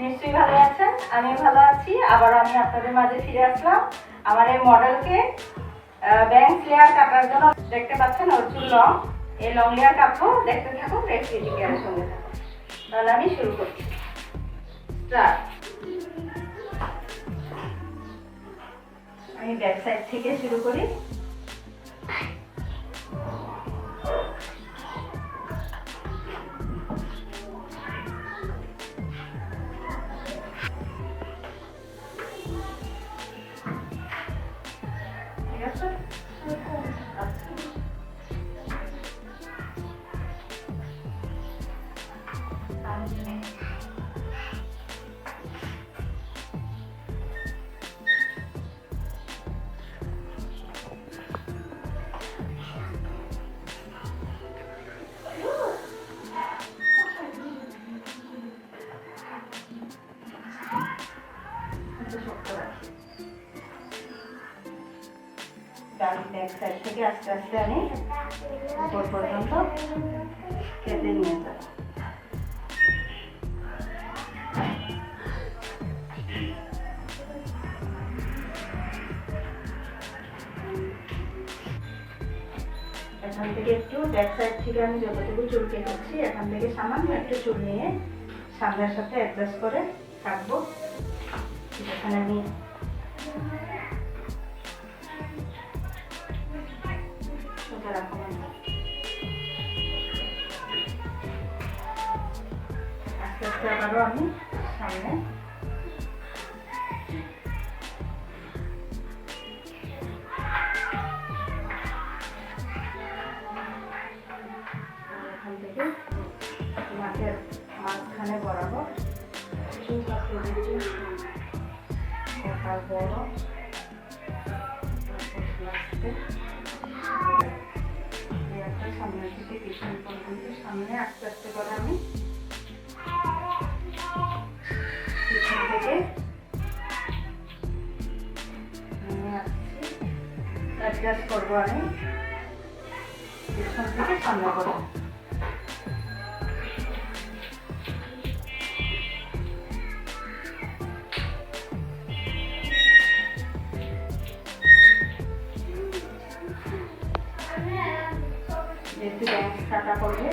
নিশ্চয়ই ভালো আছেন? আমি ভালো আছি। আবার আমি আপনাদের মাঝে ফিরে আসলাম। আমার এই মডেলকে ব্যাংক লেয়ার কাটার জন্য দেখতে পাচ্ছেন ওর চুল লং। এই লং লেয়ার কাটবো। দেখতে থাকুন রেসিপি কেয়ারের সঙ্গে থাকুন। তাহলে আমি শুরু করছি। আমি ব্যাক সাইড থেকে শুরু করি। ডান ব্যাক সাইড থেকে আস্তে আস্তে আমি উপর পর্যন্ত কেটে নিয়ে যাব। এখান থেকে একটু ব্যাক সাইড থেকে আমি যতটুকু চুল কেটেছি, এখান থেকে সামান্য একটু চুল নিয়ে সামনের সাথে অ্যাডজাস্ট করে কাটবো। যেখানে আমি রাখব না। আস্তে আস্তে আবারও আমি সামনে মাঠের মাঝখানে বরাবর তারপর লাস্টে লেয়ারটা সামনের থেকে পিছন পর্যন্ত, সামনে আস্তে আস্তে করে আমি পিছন থেকে অ্যাডজাস্ট করব আমি। পিছন থেকে সামনে করব। ব্যাংক কাটা করবে,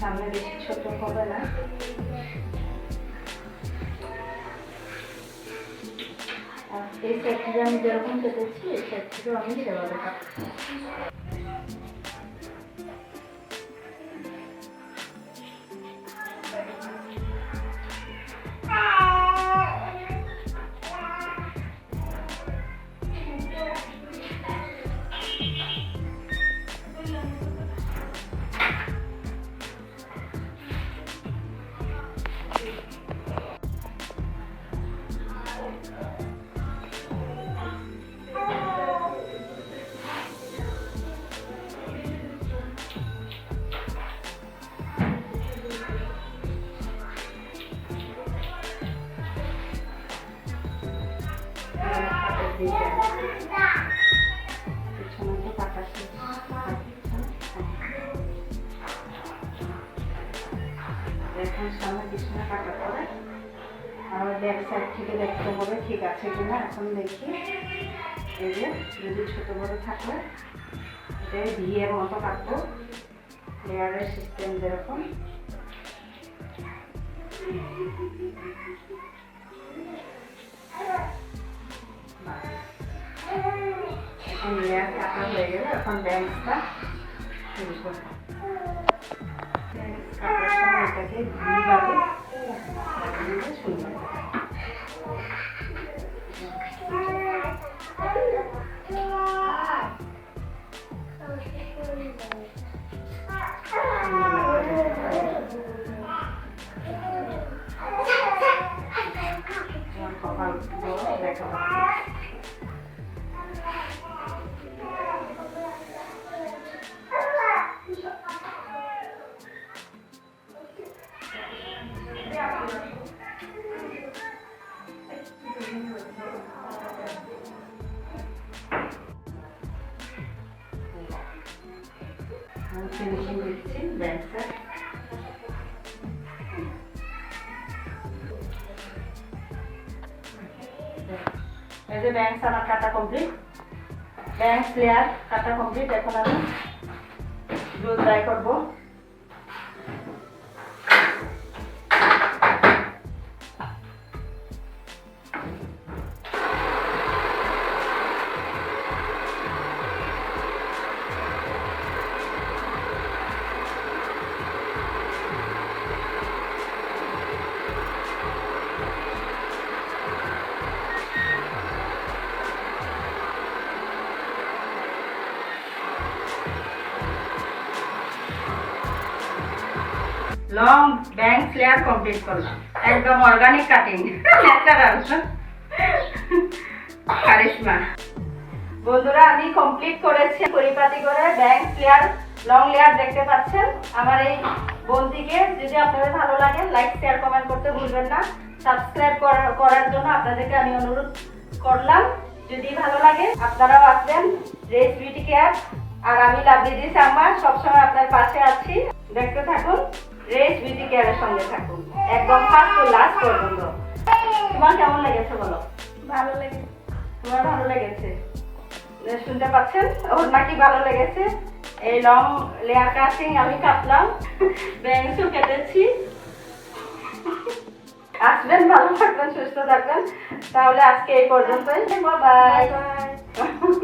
সামনে বেশি ছোট হবে না। এই সাইড আমি যেরকম কেটেছি, এই সাইড আমি সেভাবে কাটছি এখন সামনে পিছনে কাটা পরে আবার ব্যাক সাইড থেকে দেখতে হবে ঠিক আছে কিনা এখন দেখি এই যদি ছোট বড় থাকলে এটা বিয়ের মতো কাটবো লেয়ারের সিস্টেম যেরকম লেয়ার কাটা হয়ে গেলে আমি ফিনিশিং দিচ্ছি ব্যাক সাইড এই যে ব্যাংক আমার কাটা কমপ্লিট ব্যাংক প্লেয়ার কাটা কমপ্লিট এখন আমি জুস ড্রাই করব। লং ব্যাংক লেয়ার কমপ্লিট করলাম। একদম অর্গানিক কাটিং ন্যাচারাল কারিশমা। বন্ধুরা, আমি কমপ্লিট করেছি পরিপাটি করে ব্যাংক লেয়ার লং লেয়ার দেখতে পাচ্ছেন। আমার এই বোনটিকে যদি আপনাদের ভালো লাগে লাইক শেয়ার কমেন্ট করতে ভুলবেন না। সাবস্ক্রাইব করার জন্য আপনাদেরকে আমি অনুরোধ করলাম। যদি ভালো লাগে, আপনারাও আসবেন রেস বিউটি কেয়ার আর আমি লাভলিদি সাম্মা সবসময় আপনার পাশে আছি। দেখতে থাকুন। রেস বিউটি কেয়ারের সঙ্গে থাকুন। একদম ফার্স্ট টু লাস্ট পর্যন্ত। তোমার কেমন লেগেছে বলো? ভালো লাগে তোমার ভালো লেগেছে? শুনতে পাচ্ছেন? ওর নাকি ভালো লেগেছে? এই লং লেয়ার কাটিং আমি কাটলাম। ব্যাংসও কেটেছি। আসবেন ভালো থাকবেন সুস্থ থাকবেন। তাহলে আজকে এই পর্যন্তই। Bye bye